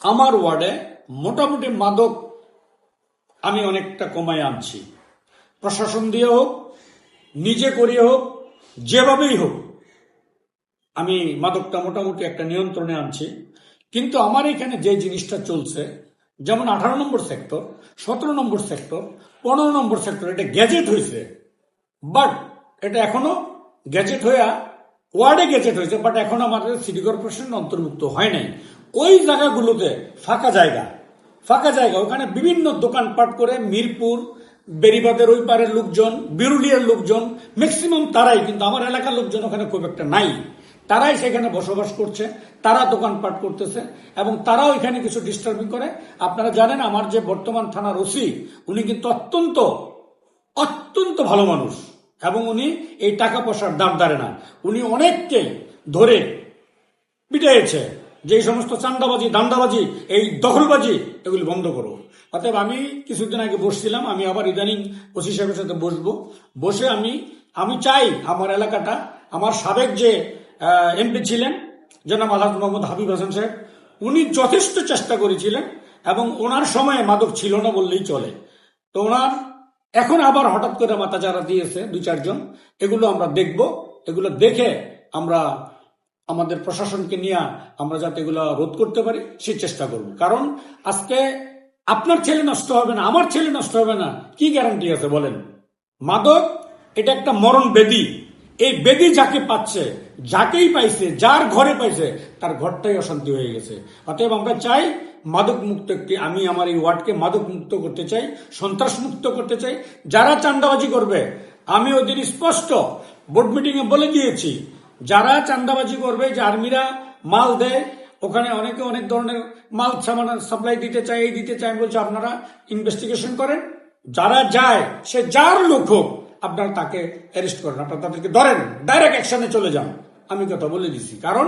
আমার ওয়ার্ডে মোটামুটি মাদক আমি অনেকটা কমায় আনছি। প্রশাসন দিয়ে হোক, নিজে করিয়ে হোক, যেভাবেই হোক, আমি মাদকটা মোটামুটি একটা নিয়ন্ত্রণে আনছি। কিন্তু আমার এখানে যে জিনিসটা চলছে, যেমন আঠারো নম্বর সেক্টর, সতেরো নম্বর সেক্টর, পনেরো নম্বর সেক্টর, এটা গ্যাজেট হয়েছে। বাট এটা এখনও গ্যাজেট হয়ে, ওয়ার্ডে গ্যাজেট হয়েছে, বাট এখন আমাদের সিটি কর্পোরেশন অন্তর্ভুক্ত হয় নাই। ওই জায়গাগুলোতে ফাঁকা জায়গা। ফাঁকা জায়গা, ওখানে বিভিন্ন দোকানপাট করে মিরপুর বেরিবাদের ওই পারের লোকজন, বিরুলিয়ার লোকজন ম্যাক্সিমাম তারাই, কিন্তু আমার এলাকার লোকজন ওখানে খুব একটা নাই। তারাই সেখানে বসবাস করছে, তারা দোকানপাট করতেছে, এবং তারাও এখানে কিছু ডিস্টার্বিং করে। আপনারা জানেন, আমার যে বর্তমান থানার ওসি, উনি কিন্তু অত্যন্ত অত্যন্ত ভালো মানুষ। এবং উনি এই টাকা পয়সার দাম দাঁড়ে না। উনি অনেককে ধরে পিটাইছে যে সমস্ত চান্দাবাজি, দান্দাবাজি, এই দখলবাজি, এগুলি বন্ধ করো। অতএব আমি কিছুদিন আগে বসছিলাম, আমি আবার ইদানিং ওসি সাহেবের সাথে বসবো। বসে আমি আমি চাই আমার এলাকাটা, আমার সাবেক যে এমপি ছিলেন, জনাব আলহাজ মোহাম্মদ হাবিব হাসান সাহেব, উনি যথেষ্ট চেষ্টা করেছিলেন এবং ওনার সময়ে মাদক ছিল না বললেই চলে। তো ওনার এখন আবার হঠাৎ করে মাথা চারা দিয়েছে দুই চারজন এগুলো আমরা দেখব, এগুলো দেখে আমরা আমাদের প্রশাসনকে নিয়ে আমরা যাতে এগুলো রোধ করতে পারি, সে চেষ্টা করব। কারণ আজকে আপনার ছেলে নষ্ট হবে না, আমার ছেলে নষ্ট হবে না, কি গ্যারান্টি আছে বলেন? মাদক, এটা একটা মরণ বেদি। এই বেদি যাকে পাচ্ছে, যাকেই পাইছে, যার ঘরে পাইছে, তার ঘরটাই অশান্তি হয়ে গেছে। অতএব আমরা চাই মাদক মুক্ত একটি, আমি আমার এই ওয়ার্ডকে মাদক মুক্ত করতে চাই সন্ত্রাস মুক্ত করতে চাই। যারা চান্দাবাজি করবে, আমি ওদের স্পষ্ট বোর্ড মিটিং এ বলে দিয়েছি যারা করবে, যে আর্মিরা মাল দেয়, ওখানে অনেকে অনেক ধরনের মাল সামান সাপ্লাই দিতে চায়, এই দিতে চায় বলছে আপনারা ইনভেস্টিগেশন করেন। যারা যায়, সে যার লোক হোক, আপনারা তাকে অ্যারেস্ট করেন, আপনারা তাদেরকে ধরেন ডাইরেক্ট অ্যাকশনে চলে যান। আমি কথা বলে দিছি, কারণ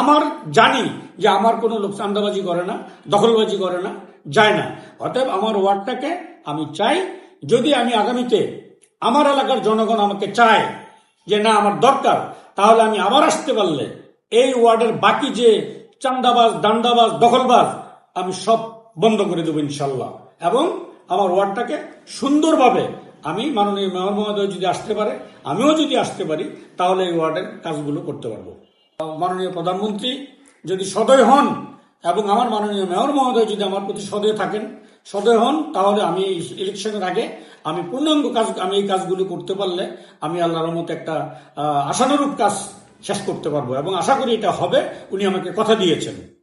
আমার জানি যে আমার কোনো লোক চান্দাবাজি করে না, দখলবাজি করে না, যায় না। অতএব আমার ওয়ার্ডটাকে আমি চাই, যদি আমি আগামীতে আমার এলাকার জনগণ আমাকে চায় যে না, আমার দরকার তাহলে আমি আবার আসতে পারলে এই ওয়ার্ডের বাকি যে চান্দাবাজ, দান্দাবাজ, দখলবাজ, আমি সব বন্ধ করে দেবো ইনশাল্লাহ। এবং আমার ওয়ার্ডটাকে সুন্দরভাবে আমি মাননীয় মেয়র মহোদয় যদি আসতে পারে, আমিও যদি আসতে পারি, তাহলে এই ওয়ার্ডের কাজগুলো করতে পারব। মাননীয় প্রধানমন্ত্রী যদি সদয় হন এবং আমার মাননীয় মেয়র মহোদয় যদি আমার প্রতি সদয় থাকেন সদয় হন, তাহলে আমি ইলেকশনের আগে আমি পূর্ণাঙ্গ কাজ, আমি এই কাজগুলি করতে পারলে আমি আল্লাহর মতো একটা আশানুরূপ কাজ শেষ করতে পারব। এবং আশা করি এটা হবে, উনি আমাকে কথা দিয়েছেন।